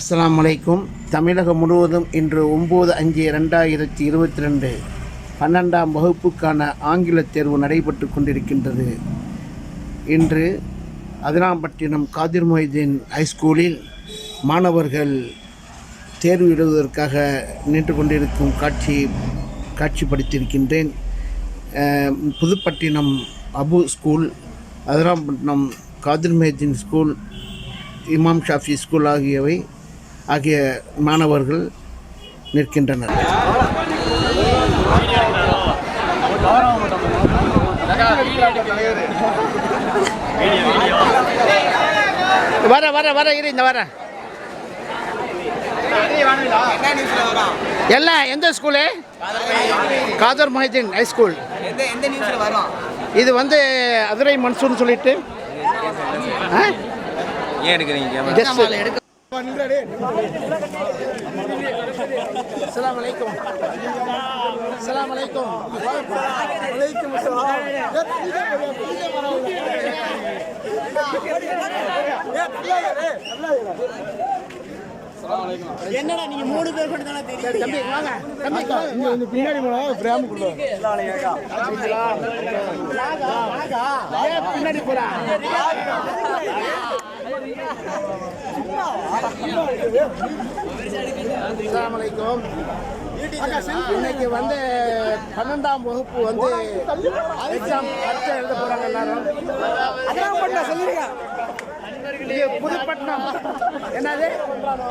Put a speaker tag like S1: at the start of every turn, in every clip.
S1: அஸ்லாம் வலைக்கும் தமிழகம் முழுவதும் இன்று ஒம்பது அஞ்சு ரெண்டாயிரத்தி இருபத்தி ரெண்டு பன்னெண்டாம் வகுப்புக்கான ஆங்கில தேர்வு நடைபெற்று கொண்டிருக்கின்றது இன்று அதிராம்பட்டினம் காதிர் மொய்தீன் ஹைஸ்கூலில் மாணவர்கள் தேர்வு எழுதுவதற்காக நின்று கொண்டிருக்கும் காட்சி காட்சிப்படுத்தியிருக்கின்றேன் Pudupattinam Abu school Adirampattinam Khadir Mohideen school Imam Shafi school ஆகியவை ஆகிய மாணவர்கள் நிற்கின்றனர் வர வர வர இரு இந்த வர எல்லாம் எந்த school Khader Mohideen high school இது வந்து அதுரை மன்சூர்னு சொல்லிட்டு எடுக்கிறீங்க السلام عليكم
S2: என்னடா நீங்க மூணு பேர் கூட தானே தெரியும் தம்பி வாங்க தம்பி பின்னாடி போனா பிரேம் பின்னாடி போறா அஸ்லாமலைக்கும் இன்னைக்கு வந்து பன்னெண்டாம் வகுப்பு வந்து எக்ஸாம் பரீட்சை எழுத போறாங்க எல்லாரும் புதுப்பட்டினம் என்னது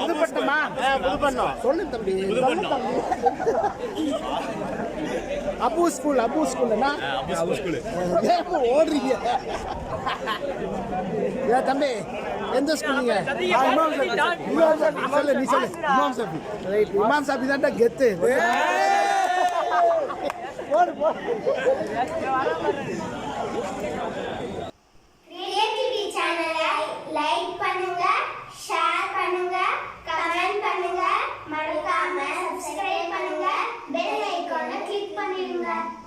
S2: புதுப்பட்டினமா புதுப்பட்டினம் சொல்லு தம்பி அப்பு ஸ்கூல் அப்பு ஸ்கூல்னா அபு ஸ்கூல் ஏன் ஓடுறீங்க ஏன் தம்பி எந்த ஸ்கூலுங்க இமாம் சாபி இமாம் சாபி சொல்லு நீ சொல்லு இமாம் சாபி ரைட் இமாம் சாபி தான்டா கெத்து போடு போடு பண்ணுங்க ஷேர் பண்ணுங்க கமெண்ட் பண்ணுங்க மறக்காம சப்ஸ்கிரைப் that.